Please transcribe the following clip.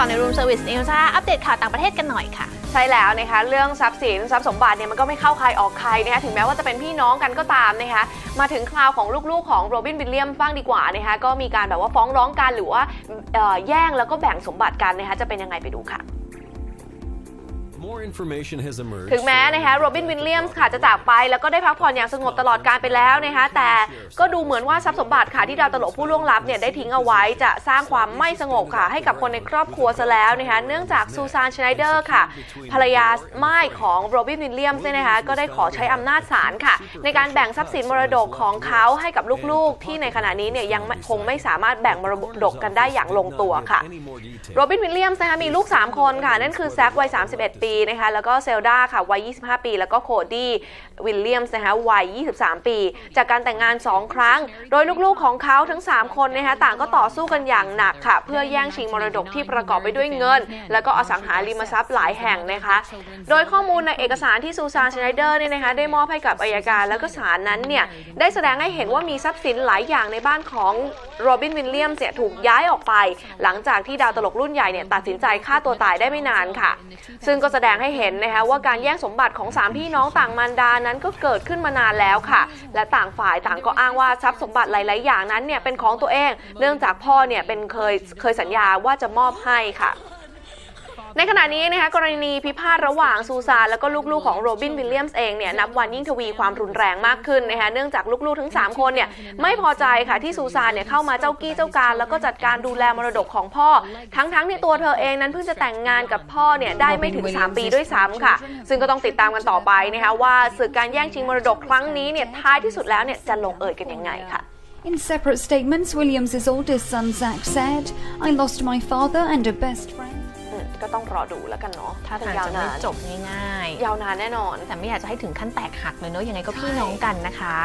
ต่อใน Room Service News นะคะอัปเดตข่าวต่างประเทศกันหน่อยค่ะ ใช่แล้วนะคะเรื่องทรัพย์สินทรัพย์สมบัติเนี่ยมันก็ไม่เข้าใครออกใครนะคะถึงแม้ว่าจะเป็นพี่น้องกันก็ตามนะคะมาถึงคราวของลูกๆของโรบินวิลเลียมบ้างดีกว่านะคะก็มีการแบบว่าฟ้องร้องกันหรือว่าแย่งแล้วก็แบ่งสมบัติกันนะคะจะเป็นยังไงไปดูค่ะ ถึงแม้นะคะโรบินวิลเลียมส์ค่ะจะจากไปแล้วก็ได้พักผ่อนอย่างสงบตลอดการไปแล้วนะคะแต่ก็ดูเหมือนว่าทรัพย์สมบัติค่ะที่ดาวตลกผู้ล่วงลับเนี่ยได้ทิ้งเอาไว้จะสร้างความไม่สงบค่ะ ให้กับคนในครอบครัวซะแล้วนะคะเนื่องจากซูซานชไนเดอร์ค่ะ ภรรยาม่ายของโรบินวิลเลียมส์เนี่ยนะคะก็ได้ขอใช้อำนาจศาลค่ะ ในการแบ่งทรัพย์สินมรดกของเขาให้กับลูกๆ ที่ในขณะนี้เนี่ยยังไม่คงไม่สามารถแบ่งมรดกกันได้อย่างลงตัวค่ะ Any more details? โรบินวิลเลียมส์นะคะมีลูก 3 คนค่ะนั่นคือแซควัย 31 ปีนะคะแล้วก็เซลดาค่ะวัย 25 ปี แล้วก็โคดี้วิลเลียมส์นะคะวัย 23 ปี จากการแต่งงาน 2 ครั้ง โดยลูกๆของเขาทั้ง 3 คนนะคะต่างก็ต่อสู้กันอย่างหนักค่ะ เพื่อแย่งชิงมรดกที่ประกอบไปด้วยเงิน แล้วก็อสังหาริมทรัพย์หลายแห่งนะคะ โดยข้อมูลในเอกสารที่ซูซานชไนเดอร์เนี่ยนะคะได้มอบให้กับอายการแล้วก็ศาลนั้นเนี่ยได้แสดงให้เห็นว่ามีทรัพย์สินหลายอย่างในบ้านของโรบินวิลเลียมส์เนี่ยถูกย้ายออกไป หลังจากที่ดาวตลกรุ่นใหญ่เนี่ยตัดสินใจฆ่าตัวตายได้ไม่นานค่ะ ซึ่งก็แสดงให้เห็นนะคะว่าการแย่งสมบัติของสามพี่น้องต่างมารดานั้นก็เกิดขึ้นมานานแล้วค่ะ และต่างฝ่ายต่างก็อ้างว่าทรัพย์สมบัติหลาย ๆ อย่างนั้นเนี่ยเป็นของตัวเอง เนื่องจากพ่อเนี่ยเป็นเคยเคยสัญญาว่าจะมอบให้ค่ะ ในขณะนี้นะคะกรณีพิพาทระหว่างซูซานแล้วก็ลูกๆของโรบินวิลเลียมส์เองเนี่ยนับวันยิ่งทวีความรุนแรงมากขึ้นนะคะเนื่องจากลูกๆทั้ง 3 คนเนี่ยไม่พอใจค่ะที่ซูซานเนี่ยเข้ามาเจ้ากี้เจ้าการ แล้วก็จัดการดูแลมรดกของพ่อ ทั้งๆที่ตัวเธอเองนั้นเพิ่งจะแต่งงานกับพ่อเนี่ยได้ไม่ถึง 3 ปีด้วยซ้ำค่ะ ซึ่งก็ต้องติดตามกันต่อไปนะคะว่าศึกการแย่งชิงมรดกครั้งนี้เนี่ยท้ายที่สุดแล้วเนี่ยจะลงเอยกันยังไงค่ะ In separate statements, Williams's oldest son Zach said, I lost my father and a best friend. อืมก็ต้องรอดูแล้วกันเนาะถ้าทางยาวจะนาไม่นจบง่ายยาวนานแน่นอนๆแต่ไม่อยากจะให้ถึงขั้นแตกหักเลยเนาะยังไงก็พี่น้องกันนะคะ